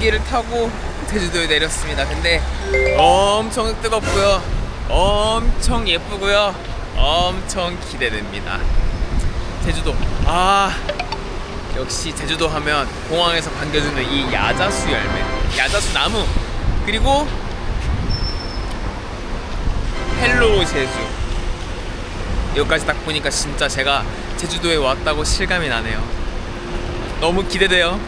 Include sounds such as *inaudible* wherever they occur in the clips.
비행기를 타고 제주도에 내렸습니다. 근데 엄청 뜨겁고요. 엄청 예쁘고요. 엄청 기대됩니다. 제주도. 아, 역시 제주도 하면 공항에서 반겨주는 이 야자수 열매, 야자수 나무, 그리고 헬로우 제주. 여기까지 딱 보니까 진짜 제가 제주도에 왔다고 실감이 나네요. 너무 기대돼요.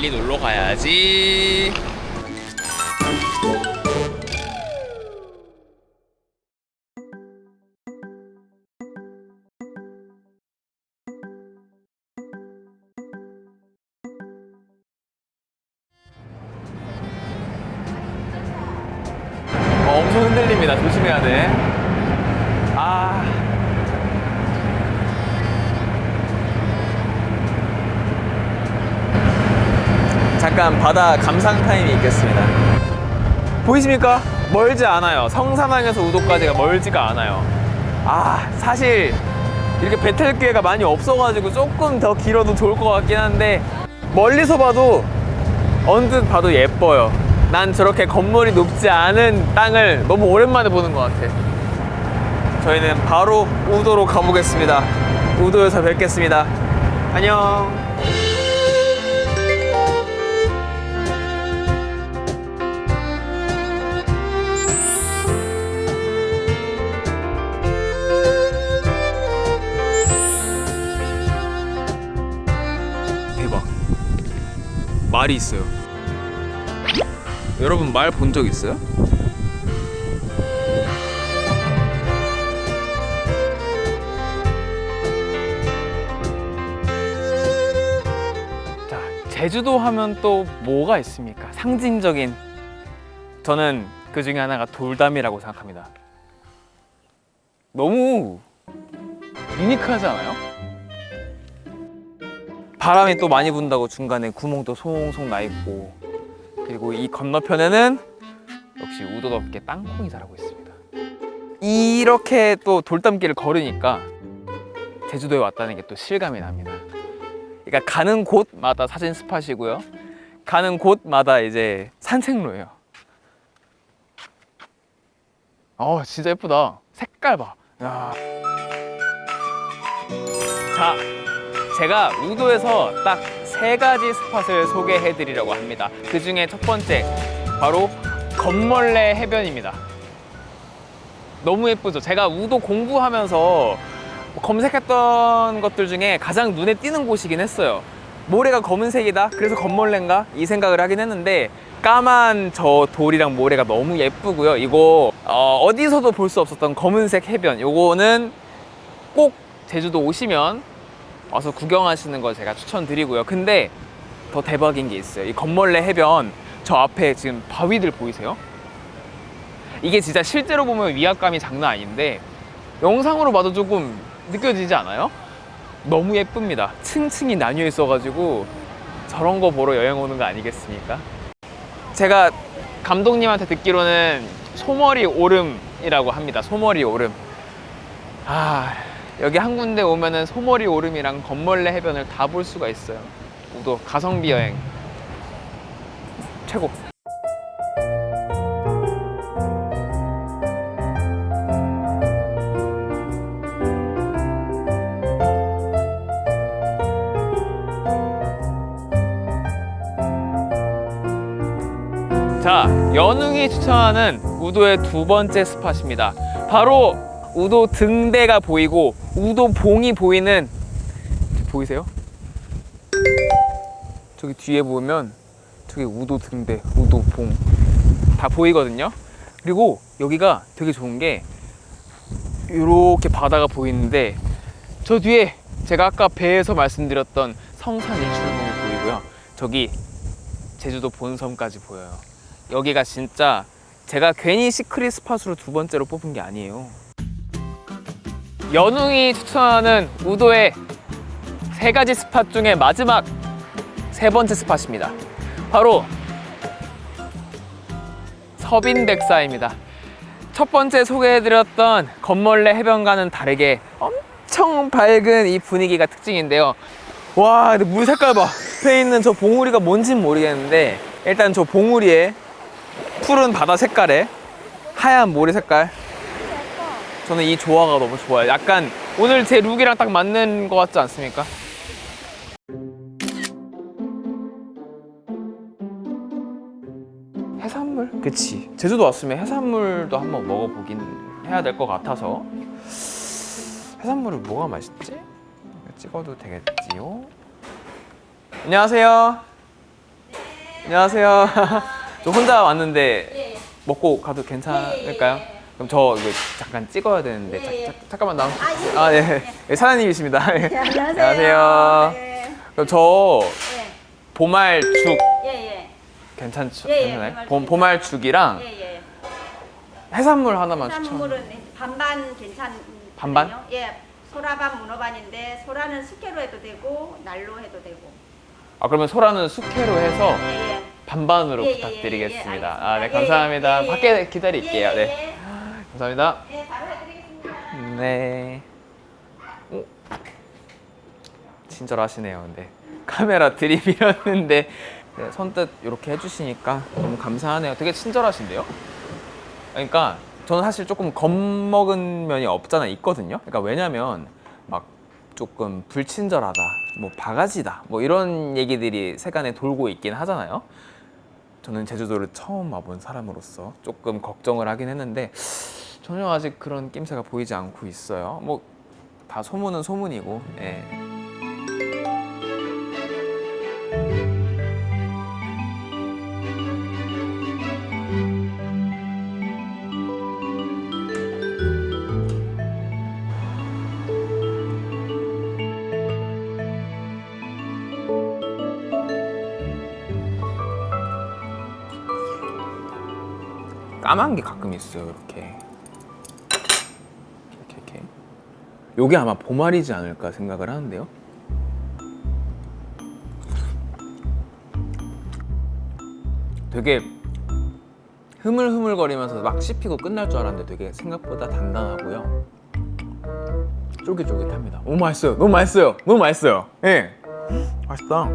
빨리 놀러 가야지. 잠깐 바다 감상 타임이 있겠습니다. 보이십니까? 멀지 않아요. 성산항에서 우도까지가 멀지가 않아요. 아, 사실 이렇게 배탈 기회가 많이 없어가지고 조금 더 길어도 좋을 것 같긴 한데 멀리서 봐도 언뜻 봐도 예뻐요. 난 저렇게 건물이 높지 않은 땅을 너무 오랜만에 보는 것 같아. 저희는 바로 우도로 가보겠습니다. 우도에서 뵙겠습니다. 안녕. 말이 있어요. 여러분 말 본 적 있어요? 자, 제주도 하면 또 뭐가 있습니까? 상징적인 저는 그 중에 하나가 돌담이라고 생각합니다. 너무 유니크하지 않아요? 바람이 또 많이 분다고 중간에 구멍도 송송 나 있고 그리고 이 건너편에는 역시 우도답게 땅콩이 자라고 있습니다. 이렇게 또 돌담길을 걸으니까 제주도에 왔다는 게 또 실감이 납니다. 그러니까 가는 곳마다 사진 스팟이고요. 가는 곳마다 이제 산책로예요. 어, 진짜 예쁘다. 색깔 봐. 야. 자, 제가 우도에서 딱 세 가지 스팟을 소개해 드리려고 합니다. 그 중에 첫 번째, 바로 건멀레 해변입니다. 너무 예쁘죠? 제가 우도 공부하면서 검색했던 것들 중에 가장 눈에 띄는 곳이긴 했어요. 모래가 검은색이다. 그래서 건몰래인가? 이 생각을 하긴 했는데 까만 저 돌이랑 모래가 너무 예쁘고요. 이거 어, 어디서도 볼 수 없었던 검은색 해변. 요거는 꼭 제주도 오시면 와서 구경하시는 거 제가 추천드리고요. 근데 더 대박인 게 있어요. 이 건몰래 해변 저 앞에 지금 바위들 보이세요? 이게 진짜 실제로 보면 위압감이 장난 아닌데 영상으로 봐도 조금 느껴지지 않아요? 너무 예쁩니다. 층층이 나뉘어 있어가지고 저런 거 보러 여행 오는 거 아니겠습니까? 제가 감독님한테 듣기로는 소머리 오름이라고 합니다. 소머리 오름. 아 여기 한 군데 오면은 소머리 오름이랑 건멀레 해변을 다 볼 수가 있어요. 우도 가성비 여행 최고. 자, 연웅이 추천하는 우도의 두 번째 스팟입니다. 바로 우도 등대가 보이고 우도 봉이 보이는 보이세요? 저기 뒤에 보면 저기 우도 등대, 우도 봉 다 보이거든요. 그리고 여기가 되게 좋은 게 이렇게 바다가 보이는데 저 뒤에 제가 아까 배에서 말씀드렸던 성산 일출봉이 보이고요. 저기 제주도 본섬까지 보여요. 여기가 진짜 제가 괜히 시크릿 스팟으로 두 번째로 뽑은 게 아니에요. 연웅이 추천하는 우도의 세 가지 스팟 중에 마지막 세 번째 스팟입니다. 바로 서빈백사입니다. 첫 번째 소개해드렸던 건멀레 해변과는 다르게 엄청 밝은 이 분위기가 특징인데요. 와, 근데 물 색깔 봐. 옆에 있는 저 봉우리가 뭔진 모르겠는데 일단 저 봉우리에 푸른 바다 색깔에 하얀 모래 색깔 저는 이 조화가 너무 좋아요. 약간 오늘 제 룩이랑 딱 맞는 것 같지 않습니까? 해산물? 그치. 제주도 왔으면 해산물도 한번 먹어보긴 해야 될 것 같아서 해산물은 뭐가 맛있지? 찍어도 되겠지요? 안녕하세요. 안녕하세요. *laughs* 저 혼자 왔는데 먹고 가도 괜찮을까요? 그럼 저 이거 잠깐 찍어야 되는데 자- 자- 잠깐만 나와. 아 네. 네, 사장님이십니다. 네. 안녕하세요. 네. 그럼 저 예, 보말죽 예, 예. 괜찮죠? 예, 예, 괜찮아요? 보말죽. 보, 보말죽이랑 예, 예. 해산물 하나만 추천. 해산물은 반반 괜찮. 반반? 예. 소라반 문어반인데 소라는 숙회로 해도 되고 날로 해도 되고. 아 그러면 소라는 숙회로 해서 예, 예. 반반으로 예, 예, 예, 부탁드리겠습니다. 예, 아네 알겠습니다. 감사합니다. 예, 예, 밖에 예. 기다릴게요. 예, 네 예. 감사합니다. 예, 바로 해드리겠습니다. 네. 오. 친절하시네요. 근데 카메라 들이밀었는데 네, 선뜻 이렇게 해주시니까 너무 감사하네요. 되게 친절하신데요. 그러니까 저는 사실 조금 겁먹은 면이 없잖아 있거든요. 그러니까 왜냐면 막 조금 불친절하다, 뭐 바가지다, 뭐 이런 얘기들이 세간에 돌고 있긴 하잖아요. 저는 제주도를 처음 와본 사람으로서 조금 걱정을 하긴 했는데 전혀 아직 그런 낌새가 보이지 않고 있어요. 뭐 다 소문은 소문이고. 예. 까만 게 가끔 있어요. 이렇게. 요게 아마 보말이지 않을까 생각을 하는데요. 되게 흐물흐물거리면서 막 씹히고 끝날 줄 알았는데 되게 생각보다 단단하고요. 쫄깃쫄깃합니다. 너무 맛있어요. 너무 맛있어요. 너무 맛있어요. 예. 맛있다.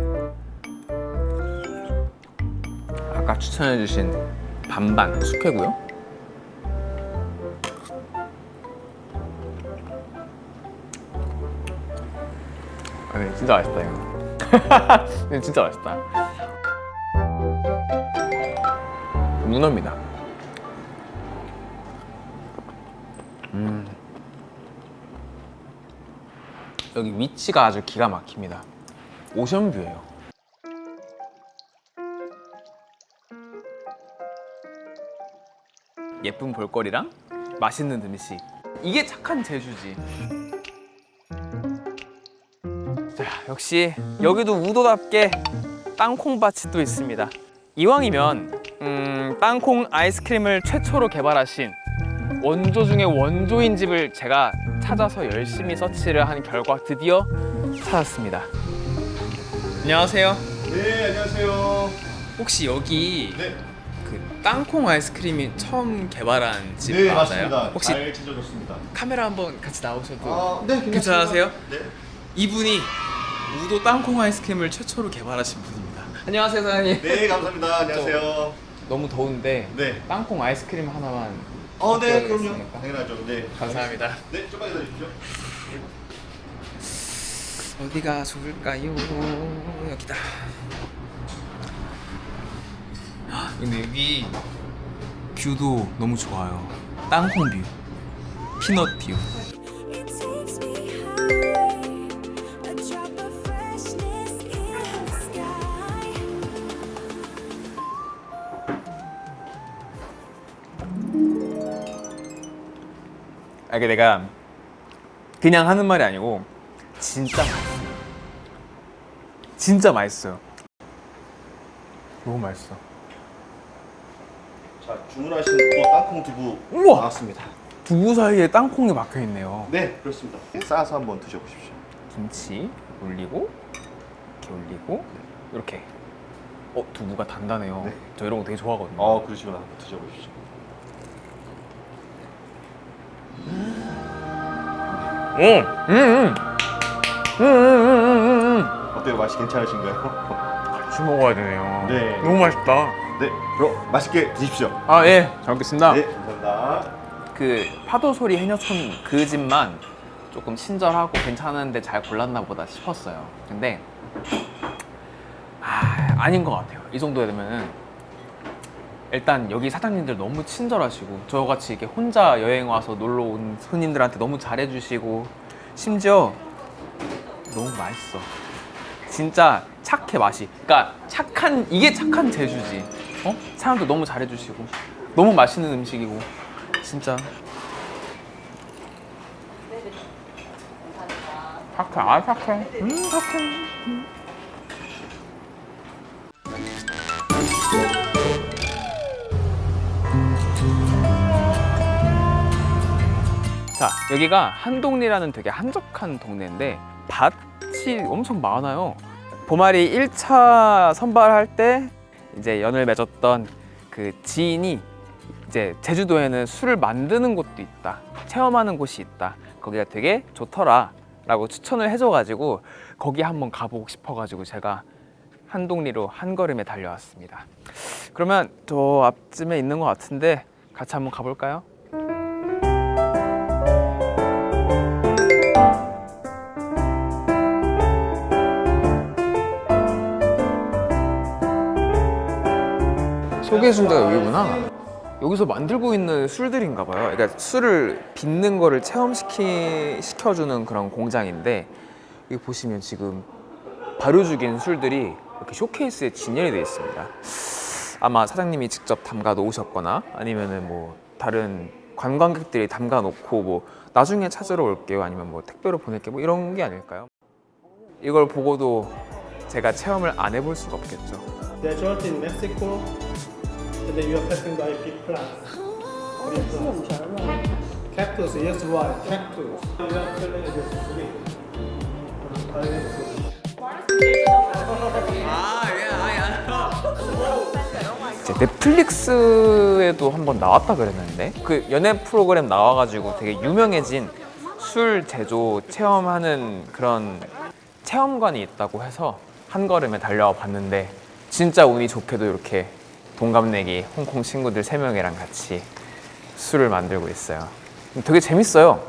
아까 추천해주신 반반 숙회고요. 아, 네, 진짜 맛있다 이거. *laughs* 네, 진짜 맛있다. 문어입니다. 음. 여기 위치가 아주 기가 막힙니다. 오션뷰예요. 예쁜 볼거리랑 맛있는 음식. 이게 착한 제주지. 자, 역시 여기도 우도답게 땅콩밭이 또 있습니다. 이왕이면 음, 땅콩 아이스크림을 최초로 개발하신 원조 중에 원조인 집을 제가 찾아서 열심히 서치를 한 결과 드디어 찾았습니다. 안녕하세요. 네, 안녕하세요. 혹시 여기 네, 그 땅콩 아이스크림이 처음 개발한 집 네 맞아요? 맞습니다. 혹시 잘 찾아줬습니다. 카메라 한번 같이 나오셔도 아, 네. 괜찮으세요? 네. 이분이 우도 땅콩 아이스크림을 최초로 개발하신 분입니다. 안녕하세요, 사장님. 네, 감사합니다. 안녕하세요. 너무 더운데 네. 땅콩 아이스크림 하나만 어, 네, 그럼요. 당연하죠. 네. 감사합니다. 네, 좀만 기다리십시오. 어디가 좋을까요? 여기다. 헉, 근데 여기 뷰도 너무 좋아요. 땅콩 뷰, 피넛 뷰. 아, 이게 내가 그냥 하는 말이 아니고 진짜 맛있어요. 진짜 맛있어요. 너무 맛있어. 자, 주문하신 또 땅콩 두부 우와! 나왔습니다. 두부 사이에 땅콩이 막혀 있네요. 네, 그렇습니다. 싸서 한번 드셔보십시오. 김치 올리고 이렇게 올리고 이렇게. 어 두부가 단단해요. 네. 저 이런 거 되게 좋아하거든요. 어, 그러시구나. 한번 드셔보십시오. 음, 음, 음, 음, 음, 음, 음, 음. 어때요? 맛이 괜찮으신가요? *laughs* 같이 먹어야 되네요. 네. 너무 맛있다. 네, 그럼 맛있게 드십시오. 아 예, 잘 먹겠습니다. 네, 감사합니다. 그 파도 소리 해녀촌 그 집만 조금 친절하고 괜찮은데 잘 골랐나 보다 싶었어요. 근데 아, 아닌 것 같아요. 이 정도 되면은 일단 여기 사장님들 너무 친절하시고 저같이 이렇게 혼자 여행 와서 놀러 온 손님들한테 너무 잘해주시고 심지어 너무 맛있어. 진짜 착해 맛이. 그러니까 착한 이게 착한 제주지. 어? 사람도 너무 잘해주시고 너무 맛있는 음식이고 진짜. 착해, 아 착해. 음 착해. 자, 여기가 한동리라는 되게 한적한 동네인데 밭이 엄청 많아요. 보말이 1차 선발할 때 이제 연을 맺었던 그 지인이 이제 제주도에는 술을 만드는 곳도 있다. 체험하는 곳이 있다. 거기가 되게 좋더라. 라고 추천을 해줘가지고 거기 한번 가보고 싶어가지고 제가 한동리로 한 걸음에 달려왔습니다. 그러면 저 앞쯤에 있는 것 같은데 같이 한번 가볼까요? 소개해준 데가 여기구나. 여기서 만들고 있는 술들인가 봐요. 그러니까 술을 빚는 거를 체험시키 시켜주는 그런 공장인데 여기 보시면 지금 발효죽인 술들이 이렇게 쇼케이스에 진열이 되어 있습니다. 아마 사장님이 직접 담가 놓으셨거나 아니면은 뭐 다른 관광객들이 담가 놓고 뭐 나중에 찾으러 올게요 아니면 뭐 택배로 보낼게요 뭐 이런 게 아닐까요? 이걸 보고도 제가 체험을 안 해볼 수가 없겠죠. And then you are passing by. Big plants. Cactus, yes, right, cactus. 이제 넷플릭스에도 한번 나왔다 그랬는데 그 연애 프로그램 나와가지고 되게 유명해진 술 제조 체험하는 그런 체험관이 있다고 해서 한 걸음에 달려와 봤는데 진짜 운이 좋게도 이렇게 동갑내기 홍콩 친구들 세 명이랑 같이 술을 만들고 있어요. 되게 재밌어요.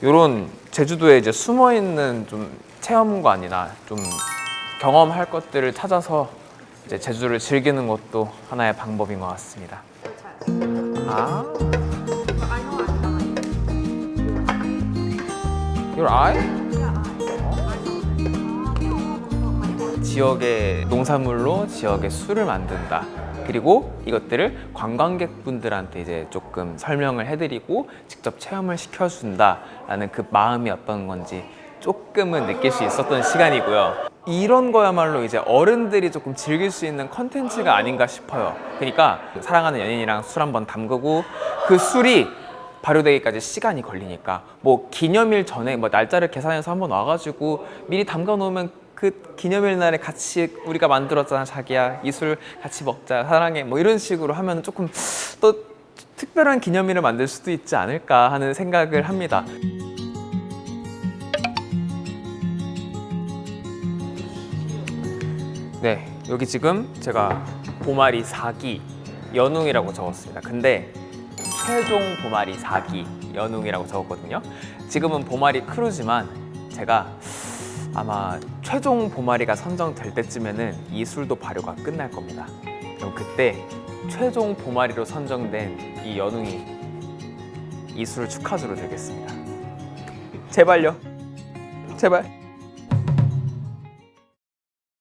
이런 제주도에 이제 숨어 있는 좀 체험관이나 좀 경험할 것들을 찾아서 이제 제주를 즐기는 것도 하나의 방법인 것 같습니다. 아. Your eye? 어? 지역의 농산물로 지역의 술을 만든다. 그리고 이것들을 관광객분들한테 이제 조금 설명을 해드리고 직접 체험을 시켜준다라는 그 마음이 어떤 건지 조금은 느낄 수 있었던 시간이고요. 이런 거야말로 이제 어른들이 조금 즐길 수 있는 컨텐츠가 아닌가 싶어요. 그러니까 사랑하는 연인이랑 술 한번 담그고 그 술이 발효되기까지 시간이 걸리니까 뭐 기념일 전에 뭐 날짜를 계산해서 한번 와가지고 미리 담가 놓으면 그 기념일 날에 같이 우리가 만들었잖아 자기야 이 술 같이 먹자 사랑해 뭐 이런 식으로 하면 조금 또 특별한 기념일을 만들 수도 있지 않을까 하는 생각을 합니다. 네, 여기 지금 제가 보마리 4기 연웅이라고 적었습니다. 근데 최종 보마리 4기 연웅이라고 적었거든요. 지금은 보마리 크루지만 제가 아마 최종 보마리가 선정될 때쯤에는 이 술도 발효가 끝날 겁니다. 그럼 그때 최종 보마리로 선정된 이 연웅이 이 술을 축하주로 들겠습니다. 제발요. 제발.